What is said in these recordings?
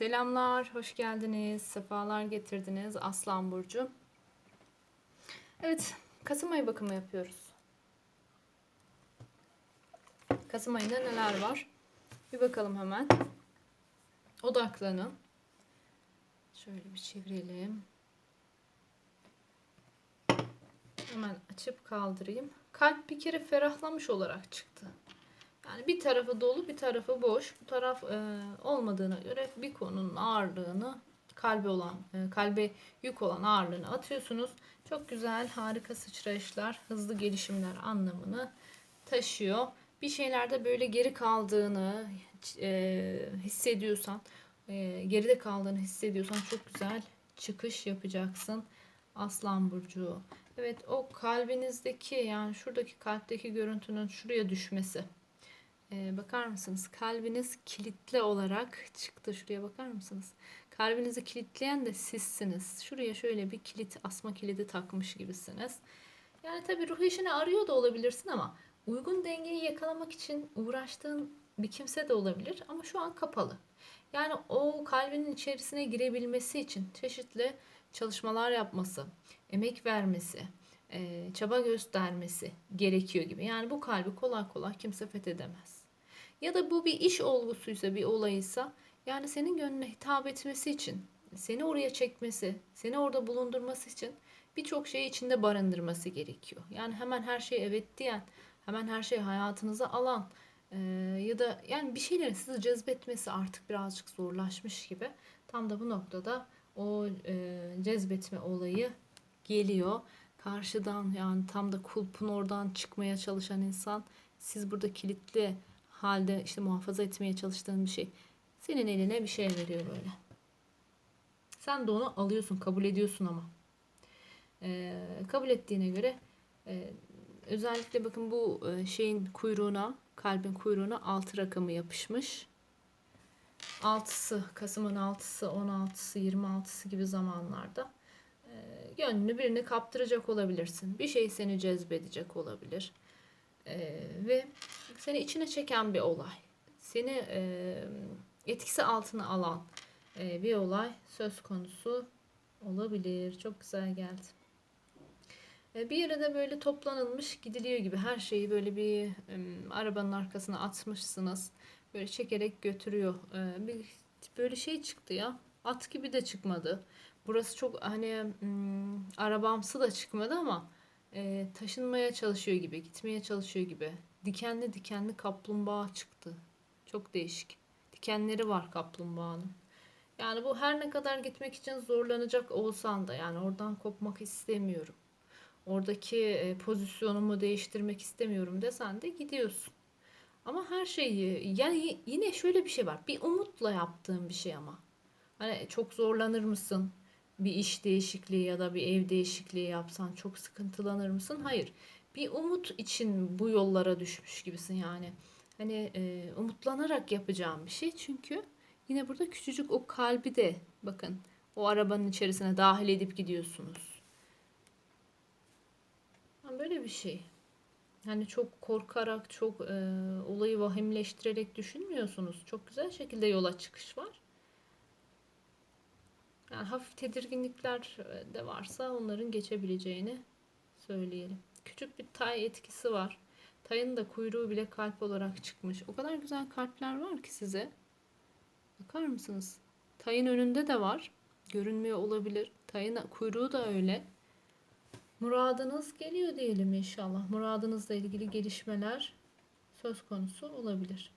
Selamlar, hoş geldiniz, sefalar getirdiniz Aslan Burcu. Evet, Kasım ayı bakımı yapıyoruz. Kasım ayında neler var? Bir bakalım hemen. Odaklanın. Şöyle bir çevirelim. Hemen açıp kaldırayım. Kalp bir kere ferahlamış olarak çıktı. Yani bir tarafı dolu bir tarafı boş. Bu taraf e, olmadığına göre bir konunun ağırlığını kalbe olan e, kalbe yük olan ağırlığını atıyorsunuz. Çok güzel harika sıçrayışlar hızlı gelişimler anlamını taşıyor. Bir şeylerde böyle geri kaldığını e, hissediyorsan e, geride kaldığını hissediyorsan çok güzel çıkış yapacaksın. Aslan Burcu. Evet o kalbinizdeki yani şuradaki kalpteki görüntünün şuraya düşmesi. Ee, bakar mısınız? Kalbiniz kilitli olarak çıktı. Şuraya bakar mısınız? Kalbinizi kilitleyen de sizsiniz. Şuraya şöyle bir kilit, asma kilidi takmış gibisiniz. Yani tabii ruh eşini arıyor da olabilirsin ama uygun dengeyi yakalamak için uğraştığın bir kimse de olabilir ama şu an kapalı. Yani o kalbinin içerisine girebilmesi için çeşitli çalışmalar yapması, emek vermesi, e, çaba göstermesi gerekiyor gibi. Yani bu kalbi kolay kolay kimse fethedemez. Ya da bu bir iş olgusuysa, bir olayıysa yani senin gönlüne hitap etmesi için, seni oraya çekmesi, seni orada bulundurması için birçok şeyi içinde barındırması gerekiyor. Yani hemen her şeye evet diyen, hemen her şeyi hayatınıza alan e, ya da yani bir şeylerin sizi cezbetmesi artık birazcık zorlaşmış gibi. Tam da bu noktada o e, cezbetme olayı geliyor. Karşıdan yani tam da kulpun oradan çıkmaya çalışan insan siz burada kilitli halde işte muhafaza etmeye çalıştığın bir şey. Senin eline bir şey veriyor böyle. Sen de onu alıyorsun, kabul ediyorsun ama. Ee, kabul ettiğine göre e, özellikle bakın bu e, şeyin kuyruğuna, kalbin kuyruğuna 6 rakamı yapışmış. 6'sı, Kasım'ın 6'sı, 16'sı, 26'sı gibi zamanlarda e, gönlünü birine kaptıracak olabilirsin. Bir şey seni cezbedecek olabilir. E, ve seni içine çeken bir olay. Seni e, etkisi altına alan e, bir olay söz konusu olabilir. Çok güzel geldi. E, bir yere de böyle toplanılmış gidiliyor gibi her şeyi böyle bir e, arabanın arkasına atmışsınız. Böyle çekerek götürüyor. E, bir böyle şey çıktı ya. At gibi de çıkmadı. Burası çok hani hmm, arabamsı da çıkmadı ama e, taşınmaya çalışıyor gibi, gitmeye çalışıyor gibi. Dikenli dikenli kaplumbağa çıktı. Çok değişik. Dikenleri var kaplumbağanın. Yani bu her ne kadar gitmek için zorlanacak olsan da yani oradan kopmak istemiyorum. Oradaki e, pozisyonumu değiştirmek istemiyorum desen de gidiyorsun. Ama her şeyi yani yine şöyle bir şey var. Bir umutla yaptığım bir şey ama. Hani çok zorlanır mısın? Bir iş değişikliği ya da bir ev değişikliği yapsan çok sıkıntılanır mısın? Hayır. Bir umut için bu yollara düşmüş gibisin yani. Hani e, umutlanarak yapacağım bir şey. Çünkü yine burada küçücük o kalbi de bakın o arabanın içerisine dahil edip gidiyorsunuz. Yani böyle bir şey. Yani çok korkarak, çok e, olayı vahimleştirerek düşünmüyorsunuz. Çok güzel şekilde yola çıkış var. Yani hafif tedirginlikler de varsa onların geçebileceğini söyleyelim. Küçük bir tay etkisi var. Tayın da kuyruğu bile kalp olarak çıkmış. O kadar güzel kalpler var ki size. Bakar mısınız? Tayın önünde de var. Görünmüyor olabilir. Tayın kuyruğu da öyle. Muradınız geliyor diyelim inşallah. Muradınızla ilgili gelişmeler söz konusu olabilir.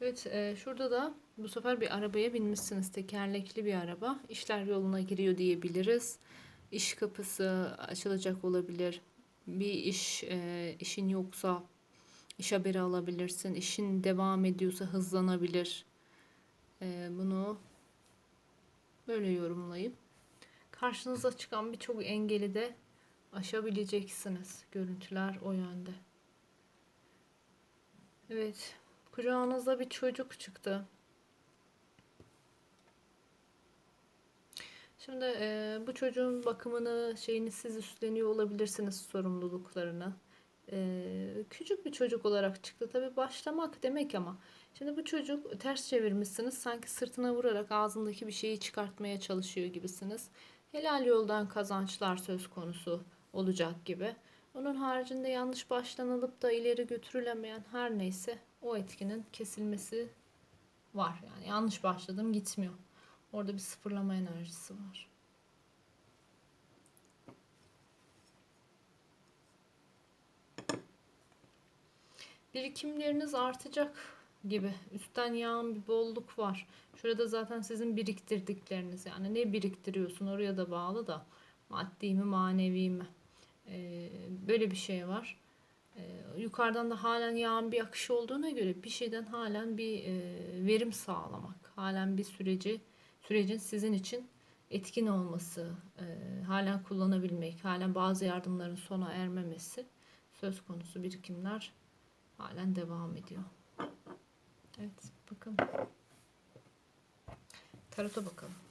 Evet, e, şurada da bu sefer bir arabaya binmişsiniz. Tekerlekli bir araba. İşler yoluna giriyor diyebiliriz. İş kapısı açılacak olabilir. Bir iş e, işin yoksa iş haberi alabilirsin. İşin devam ediyorsa hızlanabilir. E, bunu böyle yorumlayayım. Karşınıza çıkan birçok engeli de aşabileceksiniz. Görüntüler o yönde. Evet. Kucağınızda bir çocuk çıktı. Şimdi e, bu çocuğun bakımını, şeyini siz üstleniyor olabilirsiniz sorumluluklarını. Ee, küçük bir çocuk olarak çıktı. Tabii başlamak demek ama. Şimdi bu çocuk ters çevirmişsiniz. Sanki sırtına vurarak ağzındaki bir şeyi çıkartmaya çalışıyor gibisiniz. Helal yoldan kazançlar söz konusu olacak gibi. Onun haricinde yanlış başlanılıp da ileri götürülemeyen her neyse o etkinin kesilmesi var. Yani yanlış başladım gitmiyor. Orada bir sıfırlama enerjisi var. Birikimleriniz artacak gibi. Üstten yağan bir bolluk var. Şurada zaten sizin biriktirdikleriniz. Yani ne biriktiriyorsun oraya da bağlı da. Maddi mi manevi mi? Ee, böyle bir şey var. Ee, yukarıdan da halen yağan bir akış olduğuna göre bir şeyden halen bir e, verim sağlamak. Halen bir süreci sürecin sizin için etkin olması, e, halen kullanabilmek, halen bazı yardımların sona ermemesi söz konusu birikimler halen devam ediyor. Evet, bakın. Tarota bakalım.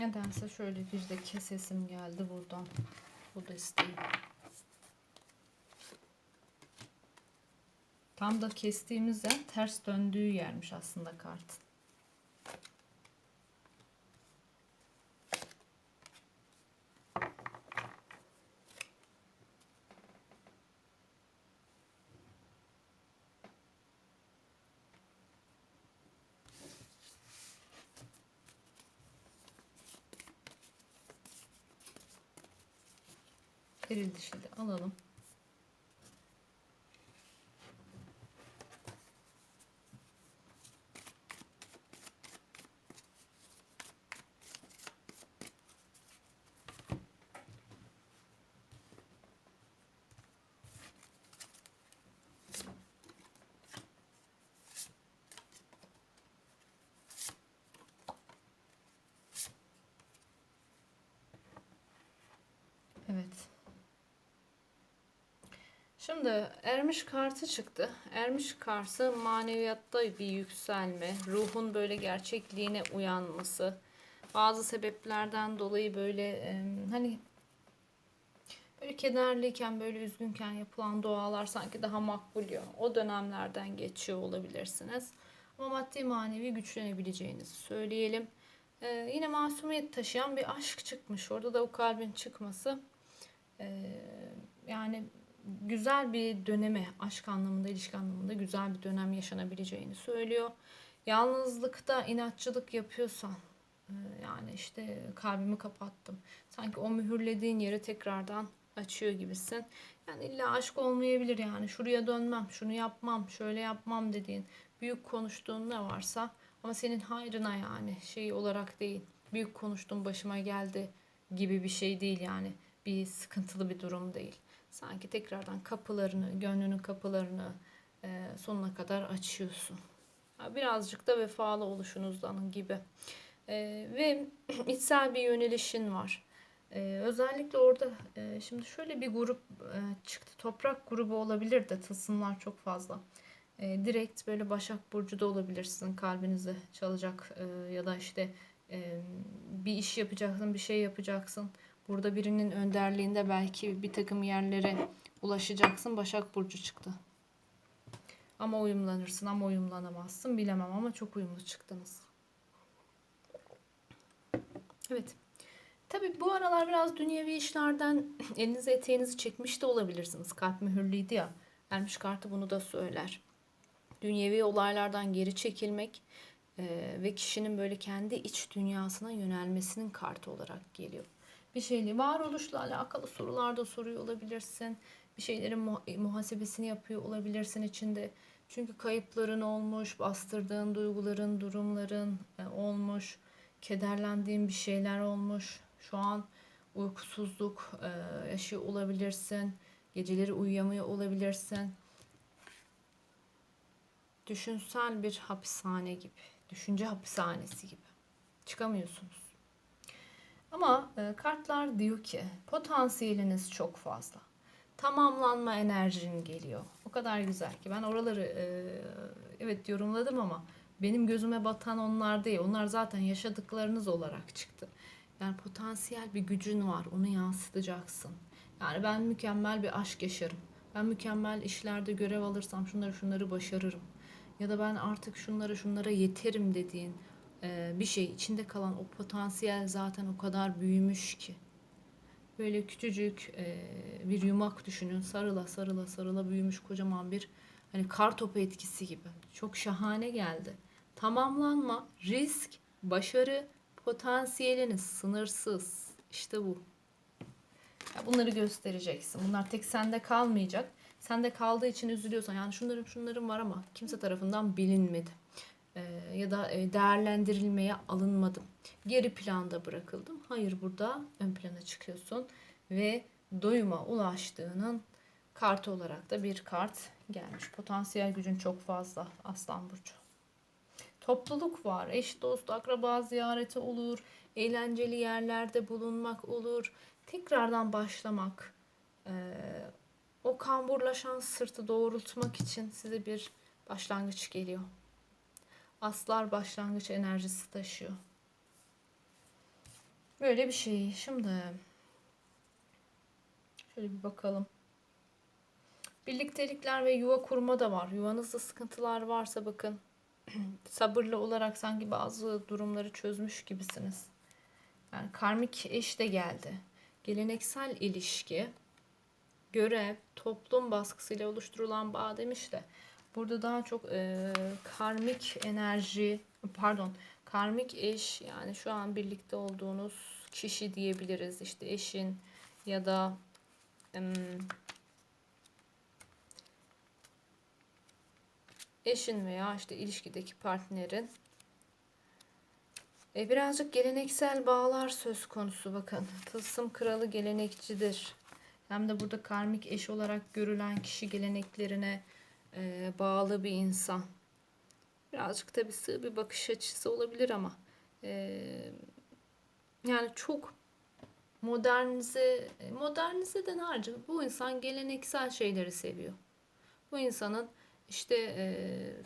Nedense şöyle bir de kesesim geldi buradan. Bu da isteğim. Tam da kestiğimiz ters döndüğü yermiş aslında kartın. Eril dişi de alalım. Evet. Şimdi ermiş kartı çıktı. Ermiş kartı maneviyatta bir yükselme, ruhun böyle gerçekliğine uyanması, bazı sebeplerden dolayı böyle hani böyle kederliyken, böyle üzgünken yapılan dualar sanki daha makbuluyor. O dönemlerden geçiyor olabilirsiniz. Ama maddi manevi güçlenebileceğinizi söyleyelim. Ee, yine masumiyet taşıyan bir aşk çıkmış. Orada da o kalbin çıkması. Ee, yani güzel bir döneme, aşk anlamında, ilişki anlamında güzel bir dönem yaşanabileceğini söylüyor. Yalnızlıkta inatçılık yapıyorsan, e, yani işte kalbimi kapattım. Sanki o mühürlediğin yeri tekrardan açıyor gibisin. Yani illa aşk olmayabilir yani. Şuraya dönmem, şunu yapmam, şöyle yapmam dediğin, büyük konuştuğun ne varsa ama senin hayrına yani şey olarak değil. Büyük konuştum başıma geldi gibi bir şey değil yani. Bir sıkıntılı bir durum değil sanki tekrardan kapılarını, gönlünün kapılarını e, sonuna kadar açıyorsun. Birazcık da vefalı oluşunuzdan gibi. E, ve içsel bir yönelişin var. Ee, özellikle orada e, şimdi şöyle bir grup e, çıktı. Toprak grubu olabilir de tılsımlar çok fazla. E, direkt böyle Başak Burcu da olabilirsin. Kalbinizi çalacak e, ya da işte e, bir iş yapacaksın, bir şey yapacaksın. Burada birinin önderliğinde belki bir takım yerlere ulaşacaksın. Başak Burcu çıktı. Ama uyumlanırsın ama uyumlanamazsın bilemem ama çok uyumlu çıktınız. Evet. Tabii bu aralar biraz dünyevi işlerden elinizi eteğinizi çekmiş de olabilirsiniz. Kalp mühürlüydü ya. Ermiş kartı bunu da söyler. Dünyevi olaylardan geri çekilmek ve kişinin böyle kendi iç dünyasına yönelmesinin kartı olarak geliyor. Bir şeyli varoluşla alakalı sorular da soruyor olabilirsin. Bir şeylerin muha- muhasebesini yapıyor olabilirsin içinde. Çünkü kayıpların olmuş, bastırdığın duyguların, durumların e, olmuş, kederlendiğin bir şeyler olmuş. Şu an uykusuzluk e, yaşıyor olabilirsin. Geceleri uyuyamıyor olabilirsin. Düşünsel bir hapishane gibi. Düşünce hapishanesi gibi. Çıkamıyorsunuz. Ama e, kartlar diyor ki potansiyeliniz çok fazla. Tamamlanma enerjin geliyor. O kadar güzel ki ben oraları e, evet yorumladım ama benim gözüme batan onlar değil. Onlar zaten yaşadıklarınız olarak çıktı. Yani potansiyel bir gücün var. Onu yansıtacaksın. Yani ben mükemmel bir aşk yaşarım. Ben mükemmel işlerde görev alırsam şunları şunları başarırım. Ya da ben artık şunlara şunlara yeterim dediğin bir şey içinde kalan o potansiyel zaten o kadar büyümüş ki. Böyle küçücük e, bir yumak düşünün. Sarıla sarıla sarıla büyümüş kocaman bir hani kar topu etkisi gibi. Çok şahane geldi. Tamamlanma, risk, başarı, potansiyeliniz sınırsız. İşte bu. Bunları göstereceksin. Bunlar tek sende kalmayacak. Sende kaldığı için üzülüyorsan yani şunlarım şunlarım var ama kimse tarafından bilinmedi. Ee, ya da e, değerlendirilmeye alınmadım. Geri planda bırakıldım. Hayır burada ön plana çıkıyorsun ve doyuma ulaştığının kartı olarak da bir kart gelmiş. Potansiyel gücün çok fazla Aslan Burcu. Topluluk var. Eş, dost, akraba ziyareti olur. Eğlenceli yerlerde bulunmak olur. Tekrardan başlamak. Ee, o kamburlaşan sırtı doğrultmak için size bir başlangıç geliyor. Aslar başlangıç enerjisi taşıyor. Böyle bir şey. Şimdi şöyle bir bakalım. Birliktelikler ve yuva kurma da var. Yuvanızda sıkıntılar varsa bakın sabırlı olarak sanki bazı durumları çözmüş gibisiniz. Yani karmik eş de geldi. Geleneksel ilişki, görev, toplum baskısıyla oluşturulan bağ demiş de burada daha çok e, karmik enerji, pardon, karmik eş yani şu an birlikte olduğunuz kişi diyebiliriz. İşte eşin ya da em, eşin veya işte ilişkideki partnerin e, birazcık geleneksel bağlar söz konusu bakın. Tılsım kralı gelenekçidir. Hem de burada karmik eş olarak görülen kişi geleneklerine e, bağlı bir insan. Birazcık tabii sığ bir bakış açısı olabilir ama e, yani çok modernize modernizeden harcı bu insan geleneksel şeyleri seviyor. Bu insanın işte e,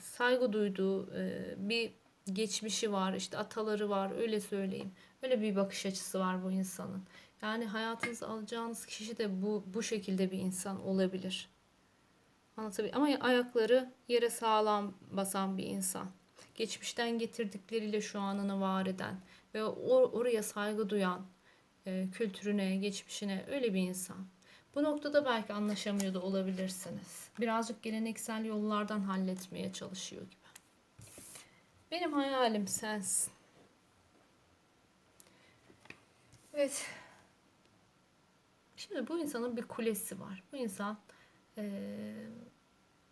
saygı duyduğu e, bir geçmişi var, işte ataları var, öyle söyleyeyim. Öyle bir bakış açısı var bu insanın. Yani hayatınıza alacağınız kişi de bu bu şekilde bir insan olabilir. Anlatabiliyor Ama ayakları yere sağlam basan bir insan. Geçmişten getirdikleriyle şu anını var eden ve or- oraya saygı duyan, e, kültürüne, geçmişine öyle bir insan. Bu noktada belki anlaşamıyor da olabilirsiniz. Birazcık geleneksel yollardan halletmeye çalışıyor gibi. Benim hayalim sensin. Evet. Şimdi bu insanın bir kulesi var. Bu insan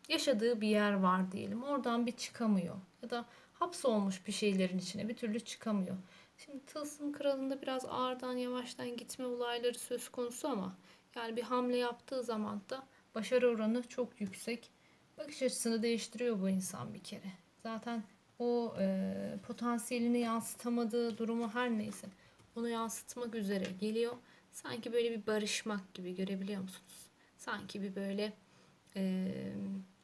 yaşadığı bir yer var diyelim. Oradan bir çıkamıyor. Ya da hapsolmuş bir şeylerin içine bir türlü çıkamıyor. Şimdi Tılsım Kralı'nda biraz ağırdan yavaştan gitme olayları söz konusu ama yani bir hamle yaptığı zaman da başarı oranı çok yüksek. Bakış açısını değiştiriyor bu insan bir kere. Zaten o e, potansiyelini yansıtamadığı durumu her neyse onu yansıtmak üzere geliyor. Sanki böyle bir barışmak gibi görebiliyor musunuz? Sanki bir böyle e,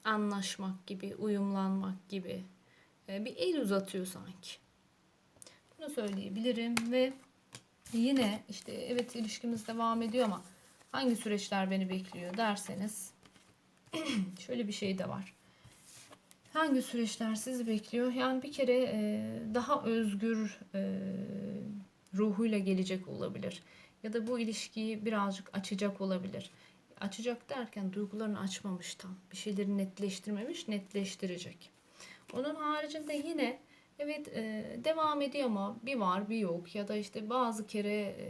anlaşmak gibi, uyumlanmak gibi e, bir el uzatıyor sanki. Bunu söyleyebilirim ve yine işte evet ilişkimiz devam ediyor ama hangi süreçler beni bekliyor derseniz şöyle bir şey de var. Hangi süreçler sizi bekliyor? Yani bir kere e, daha özgür e, ruhuyla gelecek olabilir. Ya da bu ilişkiyi birazcık açacak olabilir. Açacak derken duygularını açmamış tam. Bir şeyleri netleştirmemiş, netleştirecek. Onun haricinde yine evet e, devam ediyor ama bir var bir yok. Ya da işte bazı kere e,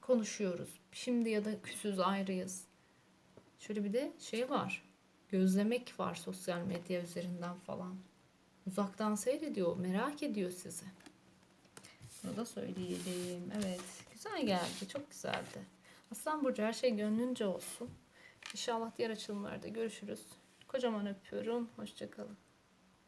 konuşuyoruz. Şimdi ya da küsüz ayrıyız. Şöyle bir de şey var. Gözlemek var sosyal medya üzerinden falan. Uzaktan seyrediyor, merak ediyor sizi. Bunu da söyleyelim. Evet, güzel geldi, çok güzeldi. Aslan Burcu her şey gönlünce olsun. İnşallah diğer açılımlarda görüşürüz. Kocaman öpüyorum. Hoşçakalın.